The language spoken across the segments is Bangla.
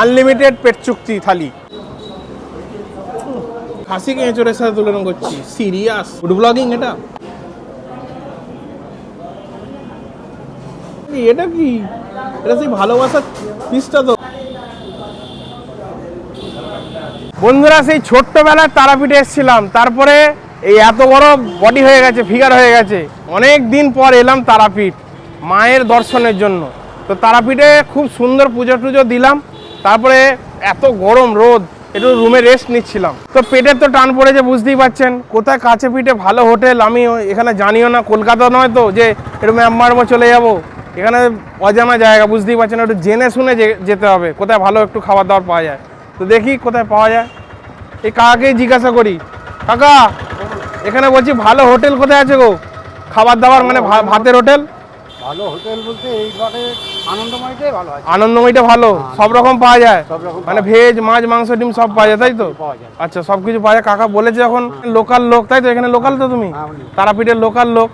আনলিমিটেড পেট চুক্তি থালি। খাসি কেঁচড়ের সাথে তুলনা করছি? সিরিয়াস। ফুড ব্লগিং এটা? এটা কি? এটা সেই ভালোবাসার পিসটা তো। বন্ধুরা, সেই ছোট্টবেলার তারাপীঠে এসেছিলাম। তারপরে এই এত বড় বডি হয়ে গেছে ফিগার হয়ে গেছে। অনেক দিন পর এলাম তারাপীঠ, মায়ের দর্শনের জন্য। তো তারাপীঠে খুব সুন্দর পুজো টুজো দিলাম। তারপরে এত গরম রোদ, একটু রুমে রেস্ট নিচ্ছিলাম। তো পেটের তো টান পড়েছে, বুঝতেই পারছেন। কোথায় কাছে পিঠে ভালো হোটেল, আমি এখানে জানিও না, কলকাতা নয় তো, যে একটু ম্যামমারমো চলে যাব। এখানে অজানা জায়গা, বুঝতেই পারছেন, একটু জেনে শুনে যেতে হবে। কোথায় ভালো একটু খাবার দাবার পাওয়া যায়। তো দেখি কোথায় পাওয়া যায়। এই কাকাকেই জিজ্ঞাসা করি, কাকা, এখানে বলছি ভালো হোটেল কোথায় আছে গো? খাবার দাবার মানে ভাতের হোটেল? ভালো হোটেল বলতে এইবারে আনন্দময়টাই ভালো আছে। আনন্দময়টা ভালো? সব রকম পাওয়া যায়? সব রকম মানে ভেজ মাছ মাংস ডিম সব পাওয়া যায় তাই তো? পাওয়া যায়। আচ্ছা সব কিছু পাওয়া যায়। কাকা বলেছে যখন লোকাল লোক তাই তো? এখানে লোকাল তো তুমি? হ্যাঁ, তারাপীঠের লোকাল লোক।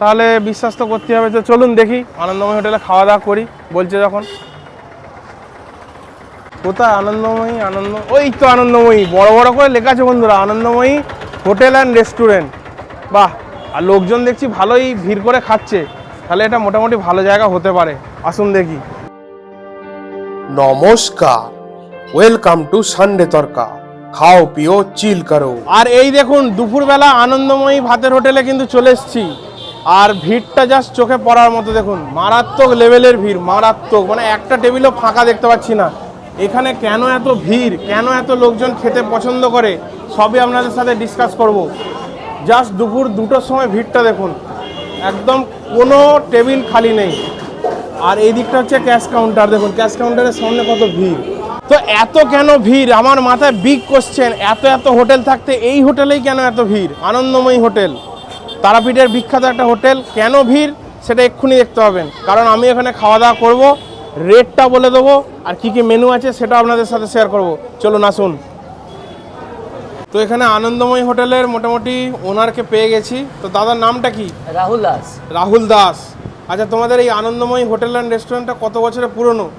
তাহলে বিশ্বাস তো করতে হবে তো চলুন দেখি আনন্দময় হোটেলে খাওয়া দাওয়া করি বলছে যখন। কোথায় আনন্দময়ী? আনন্দ ওই তো আনন্দময়ী। বড় বড় করে লেখা আছে বন্ধুরা আনন্দময়ী হোটেল অ্যান্ড রেস্টুরেন্ট। বাহ আর লোকজন দেখছি ভালোই ভিড় করে খাচ্ছে। তাহলে এটা মোটামুটি ভালো জায়গা হতে পারে। আসুন দেখি। নমস্কার। ওয়েলকাম টু সানডে তরকা খাও পিও চিল করো। আর এই দেখুন দুপুরবেলা আনন্দময়ী ভাতের হোটেলে কিন্তু চলে এসেছি। আর ভিড়টা জাস্ট চোখে পড়ার মতো দেখুন মারাত্মক লেভেলের ভিড় মারাত্মক। মানে একটা টেবিলও ফাঁকা দেখতে পাচ্ছি না। এখানে কেন এত ভিড় কেন এত লোকজন খেতে পছন্দ করে সবই আপনাদের সাথে ডিসকাস করব। জাস্ট দুপুর দুটোর সময় ভিড়টা দেখুন। একদম কোনো টেবিল খালি নেই। আর এই দিকটা হচ্ছে ক্যাশ কাউন্টার, দেখুন, ক্যাশ কাউন্টারের সামনে কত ভিড়। তো এত কেন ভিড়? আমার মাথায় বিগ কোশ্চেন এত এত হোটেল থাকতে এই হোটেলেই কেন এত ভিড়? আনন্দময়ী হোটেল। তারাপীঠের বিখ্যাত একটা হোটেল, কেন ভিড়? সেটা এক্ষুনি দেখতে পাবেন। কারণ আমি এখানে খাওয়া দাওয়া করব রেটটা বলে দেবো, আর কি কি মেনু আছে সেটা আপনাদের সাথে শেয়ার করব। চলুন, আসুন। তো এখানে আনন্দময় হোটেলের মোটামুটি ওনারকে পেয়ে গেছি। তো দাদার নামটা কি? রাহুল দাস। রাহুল দাস। আচ্ছা তোমাদের এই আনন্দময় হোটেল অ্যান্ড রেস্টুরেন্টটা কত বছরের পুরনো?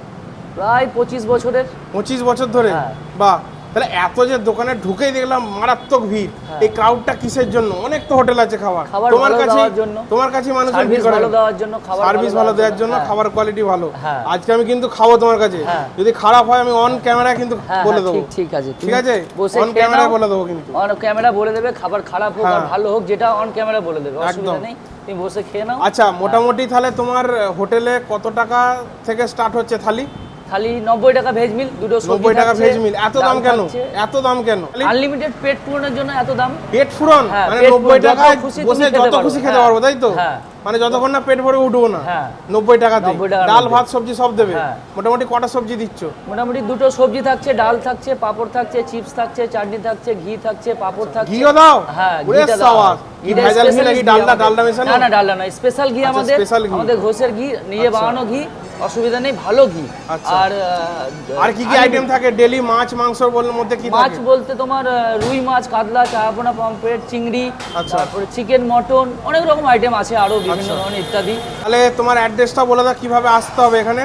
প্রায় পঁচিশ বছরের। পঁচিশ বছর ধরে? হ্যাঁ। বাহ। তাহলে এত যে দোকানে ঢুকেই দেখলাম মারাত্মক ভিড়। হ্যাঁ। এই ক্রাউডটা কিসের জন্য? অনেক তো হোটেল আছে খাবার। খাবার তোমার কাছে তোমার কাছে মানুষ ভালো দেওয়ার জন্য খাবার সার্ভিস ভালো দেওয়ার জন্য হ্যাঁ। খাবার কোয়ালিটি ভালো। হ্যাঁ। আজকে আমি কিন্তু খাব তোমার কাছে। যদি খারাপ হয় আমি অন ক্যামেরা কিন্তু বলে দেবো। ঠিক আছে। ঠিক আছে? বসে অন ক্যামেরায় বলে দেবো কিন্তু। অন ক্যামেরা বলে দেবে খাবার খারাপ হোক আর। ভালো হোক যেটা অন ক্যামেরা বলে দেবে। অসুবিধা একদম। নেই। তুমি বসে খেয়ে নাও। আচ্ছা মোটামুটি তাহলে তোমার হোটেলে কত টাকা থেকে স্টার্ট হচ্ছে থালি? খালি নব্বই টাকা ভেজ মিল দুটো নব্বই টাকা ভেজ মিল এত দাম কেন? এত দাম কেন? আনলিমিটেড পেট পূরণের জন্য এত দাম? পেট ফুরন হ্যাঁ, মানে পেট নব্বই ফুরন, যত টাকায় খুশি তুমি বসে যত খুশি খেতে হ্যাঁ, পারব তাই তো? হ্যাঁ। মানে যতক্ষণ না পেট ভরে উঠবো না। হ্যাঁ। নব্বই টাকাতে 90 টাকার ডাল ভাত সবজি সব দেবে। মোটামুটি কটা সবজি দিচ্ছ? মোটামুটি দুটো সবজি থাকছে ডাল থাকছে পাঁপড় থাকছে চিপস থাকছে চাটনি থাকছে ঘি থাকছে পাঁপড় থাকছে। ঘিও দাও? হ্যাঁ ঘিটা দাও। সাবাস। ভেজাল ঘি নাকি ডালডা ডালডা মেশানো না না ডালডা নয় স্পেশাল ঘি আমাদের আমাদের ঘোষের ঘি নিজে। বানানো ঘি অসুবিধা নেই ভালো ঘি। আর আর কি কি আইটেম থাকে ডেলি মাছ মধ্যে কি মাছ বলতে তোমার রুই মাছ কাতলা চারাপোনা পমফ্রেট চিংড়ি আচ্ছা। তারপরে চিকেন মটন অনেক রকম আইটেম আছে আরও বিভিন্ন আচ্ছা। ধরনের ইত্যাদি তাহলে তোমার অ্যাড্রেসটা বলে দাও কীভাবে আসতে হবে এখানে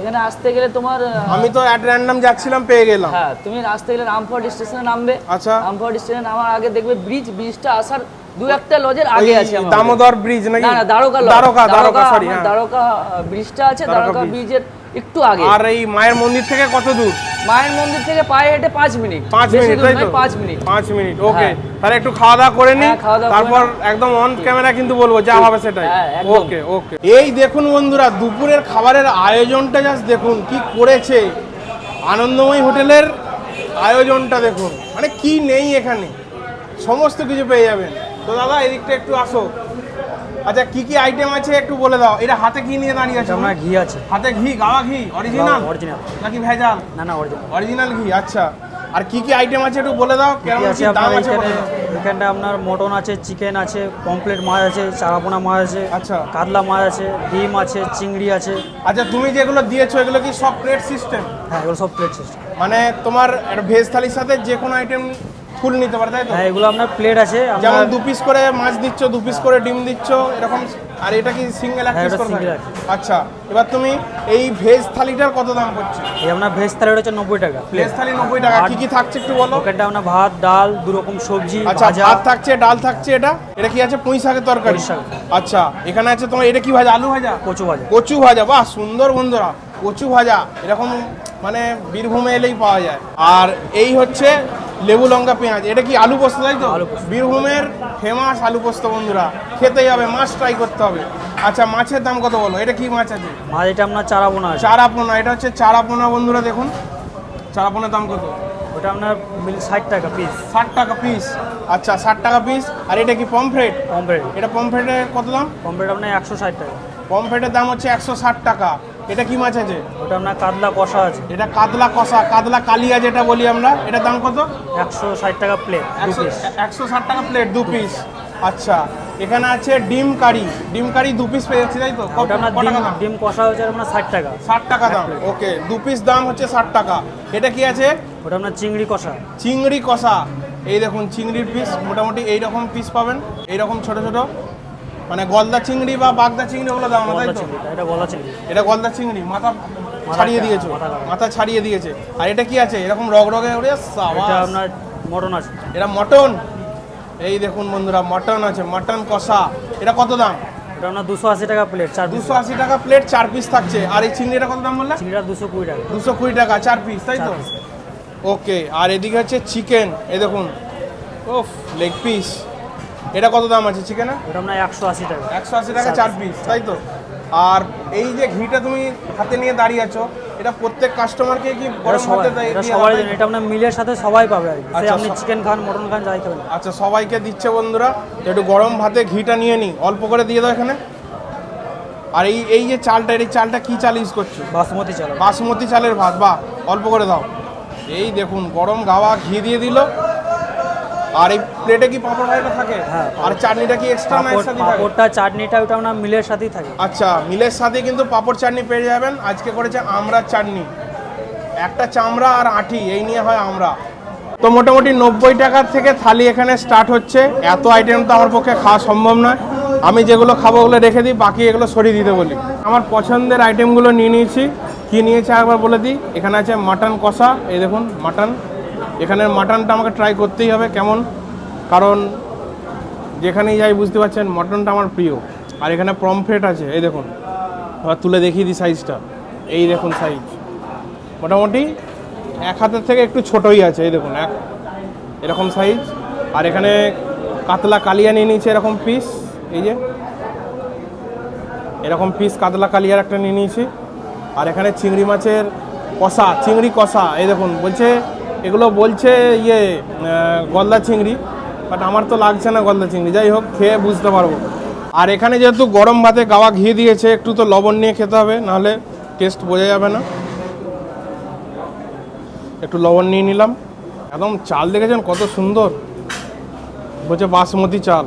এখানে আসতে গেলে তোমার আমি তো অ্যাট র্যান্ডম যাচ্ছিলাম পেয়ে গেলাম হ্যাঁ তুমি আসতে গেলে রামপুরহাট স্টেশনে নামবে আচ্ছা রামপুরহাট স্টেশনে নামার আগে দেখবে ব্রিজ ব্রিজটা আসার দু একটা লজের আগে আছে। দামোদর ব্রিজ নাকি? না দ্বারকা। দ্বারকা দ্বারকা সরি হ্যাঁ। দ্বারকা ব্রিজটা আছে দ্বারকা ব্রিজের একটু আগে। আর এই মায়ের মন্দির থেকে কত দূর? মায়ের মন্দির থেকে পায়ে হেঁটে পাঁচ মিনিট। পাঁচ মিনিট তাই তো? পাঁচ মিনিট। পাঁচ মিনিট ওকে হ্যাঁ। তাহলে একটু খাওয়া দাওয়া করে নি হ্যাঁ, তারপর একদম অন ক্যামেরা কিন্তু বলব যা হবে সেটাই। হ্যাঁ, ওকে ওকে এই দেখুন বন্ধুরা দুপুরের খাবারের আয়োজনটা জাস্ট দেখুন কি করেছে। আনন্দময়ী হোটেলের আয়োজনটা দেখুন। মানে কি নেই এখানে? সমস্ত কিছু পেয়ে যাবেন। তো দাদা এদিকটা একটু আসো। আচ্ছা কি কি আইটেম আছে একটু বলে দাও। এটা হাতে কি নিয়ে দাঁড়িয়ে আছে? আপনার ঘি আছে। হাতে ঘি গাওয়া ঘি অরিজিনাল অরিজিনাল নাকি ভেজাল? না না অরিজিনাল অরিজিনাল ঘি আচ্ছা। আর কি কি আইটেম আছে একটু বলে দাও কেমন কি দাম আছে এখানে এখানটা আপনার মটন আছে চিকেন আছে পমপ্লেট মাছ আছে চারাপোনা মাছ আছে আচ্ছা। কাতলা মাছ আছে ডিম আছে চিংড়ি আছে। আচ্ছা তুমি যেগুলো দিয়েছ এগুলো কি সব প্লেট সিস্টেম হ্যাঁ এগুলো সব প্লেট সিস্টেম মানে তোমার ভেজ থালির সাথে যে কোনো আইটেম ফুল নিতে পারে তাই তো? হ্যাঁ এগুলো আপনার প্লেট আছে যেমন দু পিস করে মাছ দিচ্ছ দু পিস করে ডিম দিচ্ছ এরকম আর এটা কি সিঙ্গেল এক হ্যাঁ, পিস করে single আছে। আচ্ছা এবার তুমি এই ভেজ থালিটার কত দাম পড়ছে? এই আপনার ভেজ থালি হচ্ছে নব্বই টাকা ভেজ থালি নব্বই টাকা। আর- কি কি থাকছে একটু বলো? ওখানটা আপনার ভাত ডাল দু রকম সবজি আচ্ছা ভাত থাকছে ডাল থাকছে এটা? এটা কি আছে? পুঁই শাকের তরকারি? শাক। আচ্ছা এখানে আছে তোমার এটা কি ভাজা? আলু ভাজা? কচু ভাজা। কচু ভাজা। বাহ সুন্দর বন্ধুরা কচু ভাজা। এরকম মানে বীরভূমে এলেই পাওয়া যায়। আর এই হচ্ছে লেবু লঙ্কা পেঁয়াজ। এটা কি আলু পোস্ত তাই তো? বীরভূমের ফেমাস আলু পোস্ত বন্ধুরা। খেতেই হবে মাছ ট্রাই করতে হবে। আচ্ছা মাছের দাম কত বলো? এটা কি মাছ আছে? মাছ এটা আপনার চারা আছে। চারা পোনা এটা হচ্ছে চারা পোনা বন্ধুরা দেখুন। চারা পোনার দাম কত? ওটা আপনার ষাট টাকা পিস ষাট টাকা পিস আচ্ছা ষাট টাকা পিস আর এটা কি পমফ্রেট কমপ্লেট এটা পমফ্রেটের কত দাম? কমপ্লেট আপনার একশো ষাট টাকা। পমফ্রেটের দাম হচ্ছে একশো ষাট টাকা। এটা কি মাছ আছে? ওটা আপনার কাতলা কষা আছে। এটা কাতলা কষা কাতলা কালিয়া যেটা বলি আমরা এটার দাম কত? একশো ষাট টাকা প্লেট একশো ষাট টাকা প্লেট দু পিস আচ্ছা এখানে আছে ডিম কারি। ডিম কারি দু পিস পেয়ে যাচ্ছি তাই তো? কত টাকা ডিম কষা হচ্ছে আপনার ষাট টাকা। ষাট টাকা দাম ওকে। দু পিস দাম হচ্ছে ষাট টাকা। এটা কি আছে? ওটা আপনার চিংড়ি কষা। চিংড়ি কষা। এই দেখুন চিংড়ির পিস মোটামুটি এই রকম পিস পাবেন। এই রকম ছোট ছোট। মানে গলদা চিংড়ি বা বাগদা চিংড়ি ওগুলো দাম না, তাই তো। এটা গলা চিংড়ি। এটা গলদা চিংড়ি মাথা ছাড়িয়ে দিয়েছ মাথা ছাড়িয়ে দিয়েছে। আর এটা কি আছে? এরকম রগ রগে উড়ে সাবাস। এটা আপনার মটন আছে। এটা মটন? এই দেখুন বন্ধুরা মটন আছে মটন কষা। এটা কত দাম? এটা আপনার দুশো আশি টাকা প্লেট চার দুশো আশি টাকা প্লেট চার পিস থাকছে। আর এই চিংড়িটা কত দাম বললে? চিংড়িটা দুশো কুড়ি টাকা। দুশো কুড়ি টাকা চার পিস তাই তো? ওকে আর এদিকে হচ্ছে চিকেন এই দেখুন। ওফ লেগ পিস এটা কত দাম আছে ওটা আপনার একশো আশি টাকা। একশো আশি টাকা চার পিস তাই তো? আর এই যে ঘিটা তুমি হাতে নিয়ে দাঁড়িয়ে আছো এটা প্রত্যেক কাস্টমারকে কি এটা গরম সবাই হাতে দেয় এটা দিয়ে সবার জন্য এটা আপনার মিলের সাথে সবাই পাবে আর আচ্ছা, আপনি চিকেন খান মটন খান যাই খাবেন। আচ্ছা সবাইকে দিচ্ছে বন্ধুরা। একটু গরম ভাতে ঘিটা নিয়ে নিই। অল্প করে দিয়ে দাও এখানে। আর এই এই যে চালটা এই চালটা কি চাল ইউজ করছ? বাসমতি চাল। বাসমতি চালের ভাত বা অল্প করে দাও। এই দেখুন গরম গাওয়া ঘি দিয়ে দিল। আর এই প্লেটে কি পাঁপড় ভাজাটা থাকে? হ্যাঁ, আর চাটনিটা কি এক্সট্রা না একসাথে থাকে? পাঁপড়টা চাটনিটা ওটা আপনার মিলের সাথেই থাকে। আচ্ছা মিলের সাথে কিন্তু পাঁপড় চাটনি পেয়ে যাবেন। আজকে করেছে আমড়ার চাটনি। একটা চামড়া আর আঁটি এই নিয়ে হয় আমরা। তো মোটামুটি নব্বই টাকার থেকে থালি এখানে স্টার্ট হচ্ছে। এত আইটেম তো আমার পক্ষে খাওয়া সম্ভব নয়। আমি যেগুলো খাব ওগুলো রেখে দিই বাকি এগুলো সরিয়ে দিতে বলি। আমার পছন্দের আইটেমগুলো নিয়ে নিয়েছি। কি নিয়েছে একবার বলে দিই? এখানে আছে মাটন কষা। এই দেখুন মাটন এখানের মাটনটা আমাকে ট্রাই করতেই হবে, কেমন? কারণ যেখানেই যাই বুঝতে পারছেন, মটনটা আমার প্রিয়। আর এখানে পমফ্রেট আছে, এই দেখুন। এবার তুলে দেখিয়ে দিই সাইজটা এই দেখুন সাইজ মোটামুটি এক হাতের থেকে একটু ছোটই আছে, এই দেখুন, এক। এরকম সাইজ আর এখানে কাতলা কালিয়া নিয়ে নিয়েছে এরকম পিস এই যে। এরকম পিস কাতলা কালিয়ার একটা নিয়ে নিয়েছি। আর এখানে চিংড়ি মাছের কষা, চিংড়ি কষা, এই দেখুন, বলছে এগুলো বলছে ইয়ে গলদা চিংড়ি বাট আমার তো লাগছে না গলদা চিংড়ি। যাই হোক, খেয়ে বুঝতে পারব। আর এখানে যেহেতু গরম ভাতে গাওয়া ঘি দিয়েছে, একটু তো লবণ নিয়ে খেতে হবে, নাহলে টেস্ট বোঝা যাবে না। একটু লবণ নিয়ে নিলাম। একদম চাল দেখেছেন কত সুন্দর? বলছে বাসমতি চাল।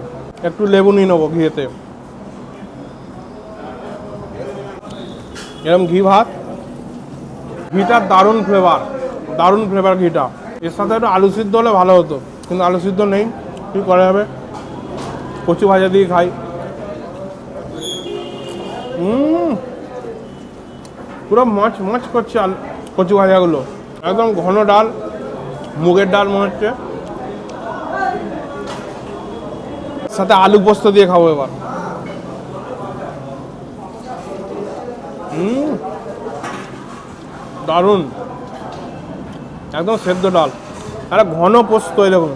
একটু লেবু নিয়ে নেব ঘিয়েতে। এরকম ঘি ভাত। ঘিটার দারুণ ফ্লেভার দারুণ ফ্লেভার ঘিটা। এর সাথে একটু আলু সিদ্ধ হলে ভালো হতো, কিন্তু আলু সিদ্ধ নেই। কী করা যাবে? কচু ভাজা দিয়ে খাই। পুরো মাছ মাছ করছে আলু, কচু ভাজাগুলো। একদম ঘন ডাল, মুগের ডাল মনে হচ্ছে। সাথে আলু পোস্ত দিয়ে খাব এবার। দারুণ। একদম সেদ্ধ ডাল। একটা ঘন পোস্ত দেখুন।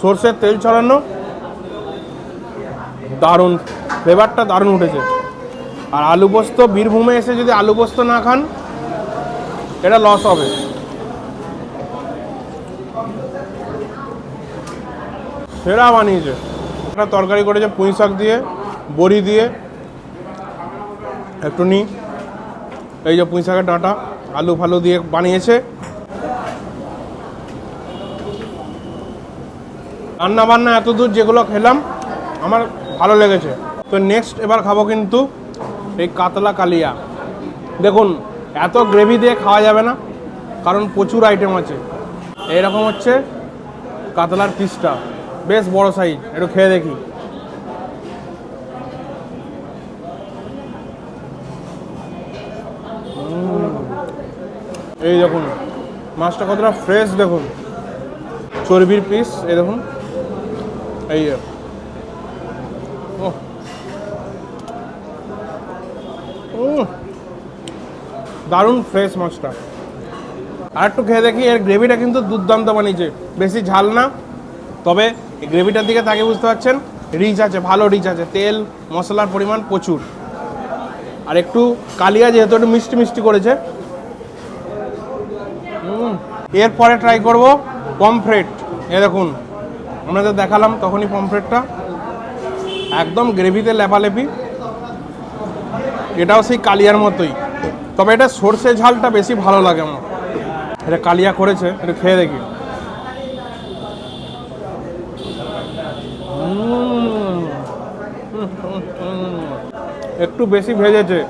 সর্ষের তেল ছড়ানো। দারুণ। ফ্লেভারটা দারুণ উঠেছে। আর আলু পোস্ত, বীরভূমে এসে যদি আলু পোস্ত না খান, এটা লস হবে। সেরা বানিয়েছে। একটা তরকারি করেছে পুঁই শাক দিয়ে, বড়ি দিয়ে। একটু নিই এই যে পুঁই শাকের ডাঁটা, আলু ফালু দিয়ে বানিয়েছে। রান্না বান্না এত দূর যেগুলো খেলাম, আমার ভালো লেগেছে। তো নেক্সট এবার খাব কিন্তু এই কাতলা কালিয়া। দেখুন, এত গ্রেভি দিয়ে খাওয়া যাবে না, কারণ প্রচুর আইটেম আছে। এইরকম হচ্ছে কাতলার পিসটা বেশ বড় সাইজ একটু খেয়ে দেখি। এই দেখুন, মাছটা কতটা ফ্রেশ দেখুন। চর্বির পিস এই দেখুন। এই। ওহ। উম, দারুণ ফ্রেশ মাছটা। আর একটু খেয়ে দেখি এর গ্রেভিটা কিন্তু দুর্দান্ত বানিয়েছে। বেশি ঝাল না তবে এই গ্রেভিটার দিকে তাকে বুঝতে পারছেন রিচ আছে ভালো রিচ আছে। তেল মশলার পরিমাণ প্রচুর। আর একটু কালিয়া যেহেতু একটু মিষ্টি মিষ্টি করেছে। এরপরে ট্রাই করব পমফ্রেট এ দেখুন। আপনাদের দেখালাম তখনই পমফ্রেটটা। একদম গ্রেভিতে লেপালেপি। এটাও সেই কালিয়ার মতোই। তবে এটা সর্ষে ঝালটা বেশি ভালো লাগে আমার। এটা কালিয়া করেছে, এটা খেয়ে দেখি। একটু বেশি ভেজেছে।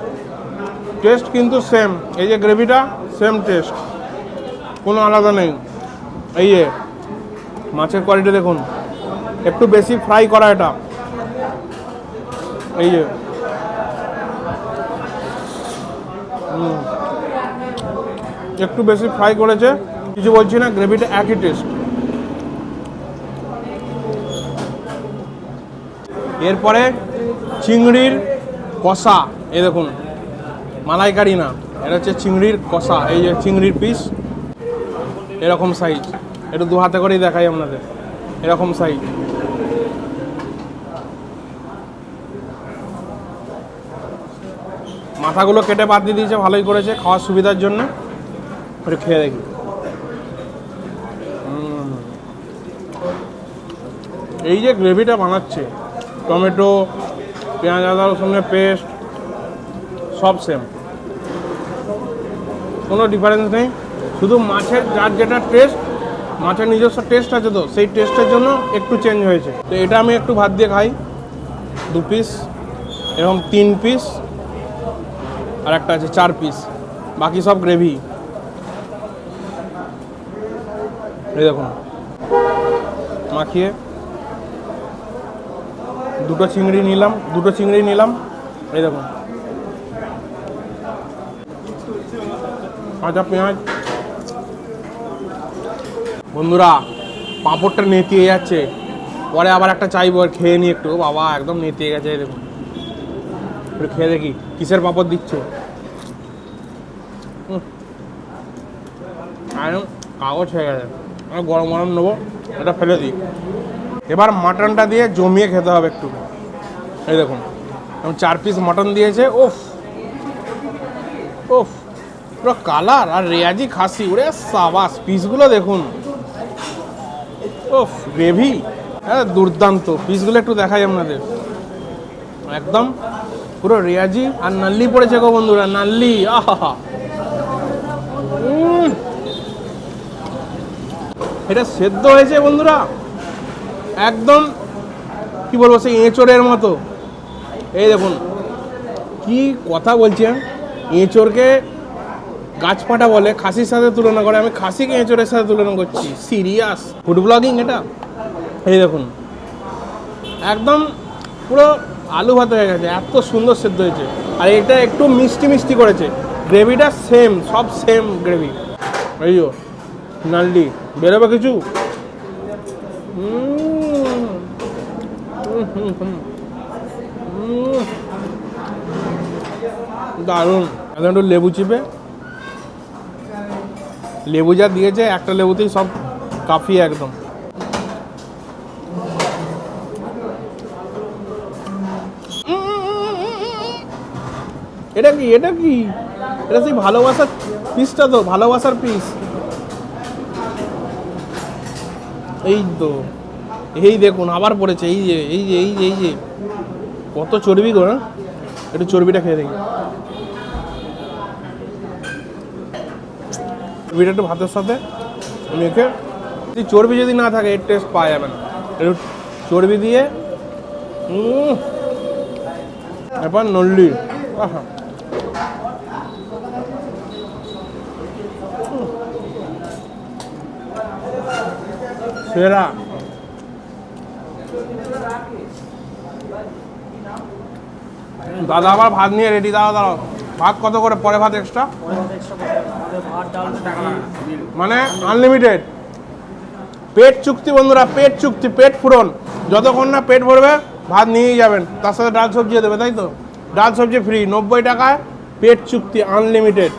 টেস্ট কিন্তু সেম এই যে গ্রেভিটা সেম টেস্ট কোনো আলাদা নেই। এই মাছের কোয়ালিটি দেখুন। একটু বেশি ফ্রাই করা এটা। এই যে। একটু বেশি ফ্রাই করেছে। কিছু বলছি না গ্রেভিটা একই টেস্ট এরপরে চিংড়ির কষা, এই দেখুন। মালাইকারি না, এটা হচ্ছে চিংড়ির কষা, এই যে চিংড়ির পিস এরকম সাইজ একটু দু হাতে করেই দেখাই আপনাদের। এরকম সাইজ মাথাগুলো কেটে বাদ দিয়ে দিয়েছে, ভালোই করেছে, খাওয়ার সুবিধার জন্য। একটু খেয়ে দেখি। এই যে গ্রেভিটা বানাচ্ছে, টমেটো, পেঁয়াজ, আদা, রসুনের পেস্ট, সব সেম কোনো ডিফারেন্স নেই। শুধু মাছের যার যেটা টেস্ট মাছের নিজস্ব টেস্ট আছে তো, সেই টেস্টের জন্য একটু চেঞ্জ হয়েছে। তো এটা আমি একটু ভাত দিয়ে খাই। দু পিস এরকম তিন পিস আর একটা আছে চার পিস বাকি সব গ্রেভি এই দেখুন, মাখিয়ে দুটো চিংড়ি নিলাম, দুটো চিংড়ি নিলাম। এই দেখুন কাঁচা পেঁয়াজ বন্ধুরা, পাঁপড়টা নেতিয়ে যাচ্ছে। পরে আবার একটা চাইব, আর খেয়ে নিই একটু। বাবা, একদম নেতিয়ে গেছে দেখুন একটু খেয়ে দেখি, কিসের পাঁপড় দিচ্ছে? কাগজ হয়ে গেছে। গরম গরম নেব, এটা ফেলে দিই। এবার মাটনটা দিয়ে জমিয়ে খেতে হবে একটু। এই দেখুন চার পিস মাটন দিয়েছে ওফ ওফ পুরো কালার আর রেয়াজি খাসি, ওরে সাবাস পিসগুলো দেখুন। ওফ হ্যাঁ দুর্দান্ত। পিসগুলো একটু দেখাই আপনাদের। একদম পুরো রেয়াজি আর নাল্লি পড়েছে গো বন্ধুরা, নাল্লি। আহা। এটা সেদ্ধ হয়েছে বন্ধুরা। একদম কি বলব, সেই এঁচড়ের মতো। এই দেখুন, কি কথা বলছেন এঁচড়কে গাছপাটা বলে, খাসির সাথে তুলনা করে, আমি খাসিকে এঁচড়ের সাথে তুলনা করছি। সিরিয়াস ফুড ব্লগিং এটা? এই দেখুন। একদম পুরো আলু ভাত হয়ে গেছে, এত সুন্দর সেদ্ধ হয়েছে। আর এটা একটু মিষ্টি মিষ্টি করেছে। গ্রেভিটা সেম সব সেম গ্রেভি এই যো নালডি বেরোবে কিছু। দারুণ। একটু লেবু চিপে। লেবু যা দিয়েছে, একটা লেবুতেই সব কাফি একদম। এটা কি এটা কি? এটা সেই ভালোবাসার পিসটা তো, ভালোবাসার পিস এই তো, এই দেখুন, আবার পড়েছে, এই যে এই যে এই যে এই যে। কত চর্বি গো হ্যাঁ? একটু চর্বিটা খেয়ে দেখি। একটু ভাতের সাথে মেখে এই চর্বি যদি না থাকে, এর টেস্ট পাওয়া যাবে না। একটু চর্বি দিয়ে এরপর নল্লি। আহা। সেরা। দাদা, আবার ভাত নিয়ে রেডি দাদা দাঁড়াও। ভাত কত করে? পরে ভাত এক্সট্রা মানে আনলিমিটেড পেট চুক্তি বন্ধুরা, পেট চুক্তি, পেট পূরণ। যতক্ষণ না পেট ভরবে, ভাত নিয়েই যাবেন। তার সাথে ডাল সবজি দেবে, তাই তো? ডাল সবজি ফ্রি নব্বই টাকায় পেট চুক্তি আনলিমিটেড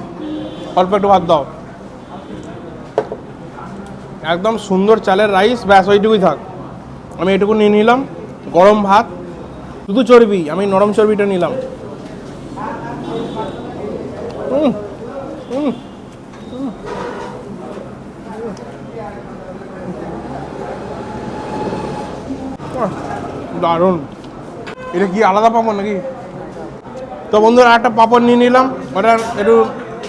অল্প একটু ভাত দাও। একদম সুন্দর চালের রাইস ব্যাস, ওইটুকুই থাক। আমি এটুকু নিয়ে নিলাম, গরম ভাত। শুধু চর্বি, আমি নরম চর্বিটা নিলাম। দারুণ। এটা কি আলাদা পাপড় নাকি? তো বন্ধুরা একটা পাপড় নিয়ে নিলাম। ওটা একটু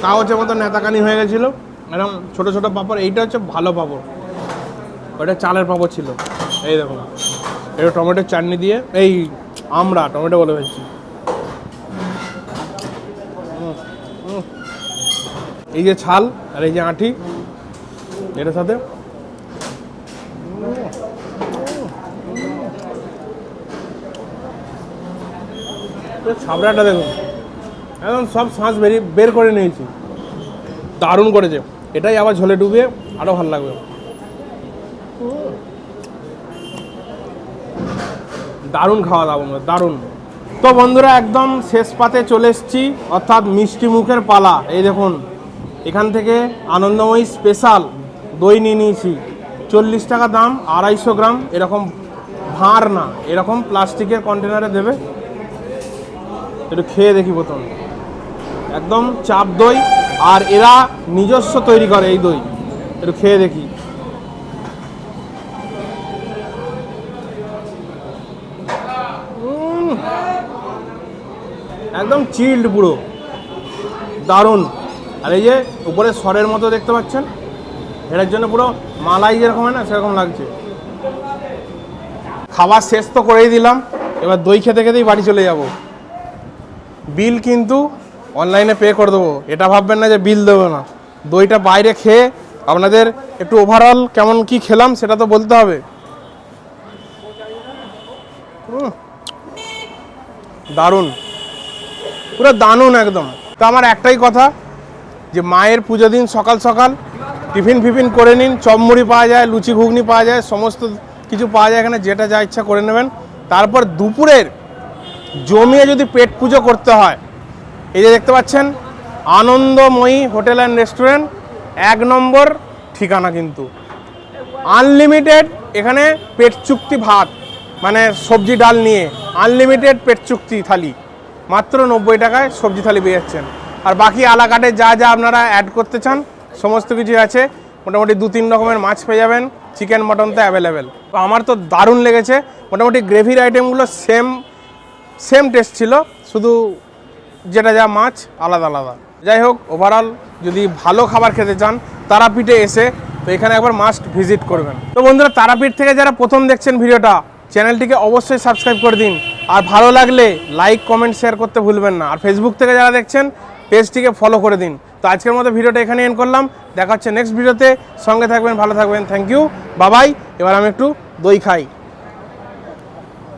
কাগজের মতো নেতাকানি হয়ে গেছিল। এরকম ছোট ছোট পাপড়। এইটা হচ্ছে ভালো পাপড়। ওটা চালের পাপড় ছিল। এই দেখুন এটা টমেটোর চাটনি দিয়ে, এই আমরা টমেটো বলে ফেলছি। এই যে ছাল আর এই যে আঁটি এটার সাথে। ছাবড়াটা দেখুন, একদম সব শ্বাস বেরিয়ে বের করে নিয়েছি। দারুণ করেছে। এটাই আবার ঝোলে ডুবিয়ে আরও ভালো লাগবে। দারুণ খাওয়া দাওয়া দারুণ। তো বন্ধুরা, একদম শেষ পাতে চলে এসেছি, অর্থাৎ মিষ্টি মুখের পালা। এই দেখুন এখান থেকে আনন্দময়ী স্পেশাল দই নিয়ে নিয়েছি। চল্লিশ টাকা দাম, আড়াইশো গ্রাম, এরকম ভাঁড় না, এরকম প্লাস্টিকের কন্টেনারে দেবে। একটু খেয়ে দেখি প্রথম। একদম চাপ দই, আর এরা নিজস্ব তৈরি করে এই দই। একটু খেয়ে দেখি। একদম চিল্ড পুরো। দারুণ। আর এই যে উপরে সরের মতো দেখতে পাচ্ছেন, এটার জন্য পুরো মালাই যেরকম হয় না, সেরকম লাগছে। খাবার শেষ তো করেই দিলাম, এবার দই খেতে খেতেই বাড়ি চলে যাব। বিল কিন্তু অনলাইনে পে করে দেবো, এটা ভাববেন না যে বিল দেবো না। দইটা বাইরে খেয়ে আপনাদের একটু ওভারঅল কেমন কি খেলাম সেটা তো বলতে হবে। দারুণ। পুরো দারুণ একদম। তো আমার একটাই কথা যে মায়ের পুজো দিন সকাল সকাল, টিফিন ফিফিন করে নিন চপ মুড়ি পাওয়া যায়, লুচি ঘুগনি পাওয়া যায়, সমস্ত কিছু পাওয়া যায় এখানে, যেটা যা ইচ্ছা করে নেবেন। তারপর দুপুরের জমিয়ে যদি পেট পুজো করতে হয়, এই যে দেখতে পাচ্ছেন, আনন্দময়ী হোটেল অ্যান্ড রেস্টুরেন্ট, এক নম্বর ঠিকানা কিন্তু। আনলিমিটেড এখানে পেট চুক্তি ভাত মানে সবজি ডাল নিয়ে, আনলিমিটেড পেট চুক্তি থালি, মাত্র নব্বই টাকায় সবজি থালি পেয়ে যাচ্ছেন। আর বাকি আলাকাটে যা যা আপনারা অ্যাড করতে চান, সমস্ত কিছু আছে, মোটামুটি দু তিন রকমের মাছ পেয়ে যাবেন চিকেন মটন তো অ্যাভেলেবেল তো আমার তো দারুণ লেগেছে, মোটামুটি গ্রেভির আইটেমগুলো সেম সেম টেস্ট ছিল, শুধু যেটা যা মাছ আলাদা আলাদা। যাই হোক ওভারঅল যদি ভালো খাবার খেতে চান, তারাপীঠে এসে তো এখানে একবার মাস্ট ভিজিট করবেন। তো বন্ধুরা, তারাপীঠ থেকে যারা প্রথম দেখছেন ভিডিওটা, চ্যানেলটিকে অবশ্যই সাবস্ক্রাইব করে দিন। আর ভালো লাগলে লাইক কমেন্ট শেয়ার করতে ভুলবেন না। আর ফেসবুক থেকে যারা দেখছেন পেজটিকে ফলো করে দিন। তো আজকের মতো ভিডিওটা এখানে এন্ড করলাম। দেখা হচ্ছে নেক্সট ভিডিওতে। সঙ্গে থাকবেন, ভালো থাকবেন। থ্যাংক ইউ বাবাই এবার আমি একটু দই খাই।